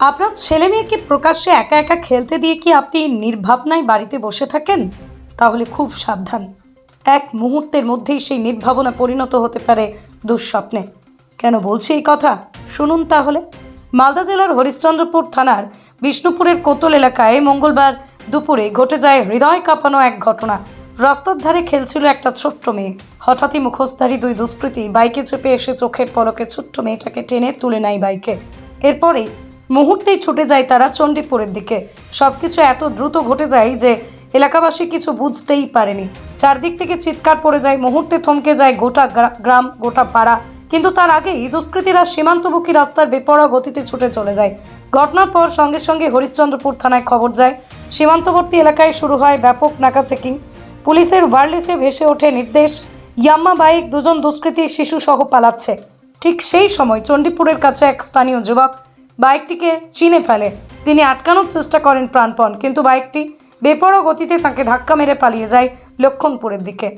আপনার ছেলে মেয়েকে প্রকাশ্যে একা একা খেলতে দিয়ে কি আপনি নির্ভাবনায় বাড়িতে বসে থাকেন? তাহলে খুব সাবধান। এক মুহূর্তের মধ্যেই সেই নির্ভাবনা পরিণত হতে পারে দুঃস্বপ্নে। কেন বলছি এই কথা? শুনুন তাহলে। মালদা জেলার হরিশ্চন্দ্রপুর থানার বিষ্ণুপুরের কোতল এলাকায় মঙ্গলবার দুপুরে ঘটে যায় হৃদয় কাঁপানো এক ঘটনা। রাস্তার ধারে খেলছিল একটা ছোট্ট মেয়ে। হঠাৎই মুখোশধারী দুই দুষ্কৃতী বাইকে চেপে এসে চোখের পলকে ছোট্ট মেয়েটাকে টেনে তুলে নেয় বাইকে। এরপরেই মুহূর্তেই ছুটে যায় তারা চণ্ডীপুরের দিকে। সবকিছু এত দ্রুত ঘটে যায় যে এলাকাবাসী কিছু বুঝতেই পারেনি। চারদিক থেকে চিৎকার পড়ে যায়, মুহূর্তে থমকে যায় গোটা গ্রাম, গোটা পাড়া। কিন্তু তার আগেই দুষ্কৃতীরা সীমান্তবুকি রাস্তার বেপরোয়া গতিতে ছুটে চলে যায়। ঘটনার পর সঙ্গে সঙ্গে হরিশ্চন্দ্রপুর থানায় খবর যায়। সীমান্তবর্তী এলাকায় শুরু হয় ব্যাপক নাকা চেকিং। পুলিশের ওয়ারলেসে ভেসে ওঠে নির্দেশ, ইয়াম্মা বাইক দুজন দুষ্কৃতী শিশু সহ পালাচ্ছে। ঠিক সেই সময় চণ্ডীপুরের কাছে এক স্থানীয় যুবক বাইকটিকে চিনে ফেলে। তিনি আটকানোর চেষ্টা করেন প্রাণপণ, কিন্তু বাইকটি বেপরো গতিতে তাকে ধাক্কা মেরে পালিয়ে যায় লক্ষণপুরের দিকে।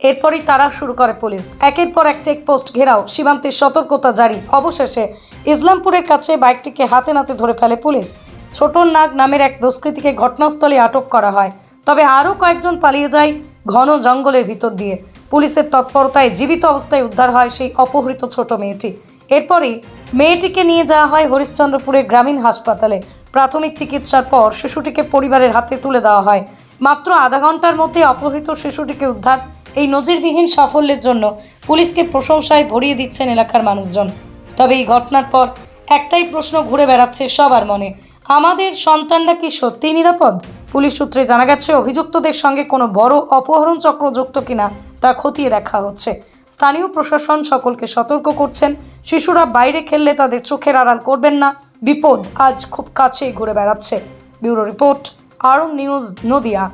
এরপরই তারা শুরু করে পুলিশ। একের পর এক চেকপোস্ট ঘেরাও, সীমান্তের সতর্কতা জারি। অবশেষে ইসলামপুরের কাছে বাইকটিকে হাতে নাতে ধরে ফেলে পুলিশ। ছোটন নাগ নামের এক দুষ্কৃতীকে ঘটনাস্থলে আটক করা হয়। তবে আরও কয়েকজন পালিয়ে যায় ঘন জঙ্গলের ভিতর দিয়ে। পুলিশের তৎপরতায় জীবিত অবস্থায় উদ্ধার হয় সেই অপহৃত ছোট মেয়েটি। এরপরই মেয়েটিকে নিয়ে যাওয়া হয় হরিশ্চন্দ্রপুরের গ্রামীণ হাসপাতালে। প্রাথমিক চিকিৎসার পর শিশুটিকে পরিবারের হাতে তুলে দেওয়া হয়। মাত্র আধা ঘণ্টার মধ্যে অপহৃত শিশুটিকে উদ্ধার। এই নজিরবিহীন সাফল্যের জন্য পুলিশকে প্রশংসায় ভরিয়ে দিচ্ছেন এলাকার মানুষজন। তবে এই ঘটনার পর একটাই প্রশ্ন ঘুরে বেড়াচ্ছে সবার মনে। আমাদের সন্তানরা কি সত্যিই নিরাপদ? পুলিশ সূত্রে জানা গেছে, অভিযুক্তদের সঙ্গে কোনো বড় অপহরণ চক্র যুক্ত কিনা তা খতিয়ে দেখা হচ্ছে। স্থানীয় প্রশাসন সকলকে সতর্ক করছেন। শিশুরা বাইরে খেললে তাদের চোখের আড়াল করবেন না। বিপদ আজ খুব কাছেই ঘুরে বেড়াচ্ছে। Bureau report Arong news, Nadia.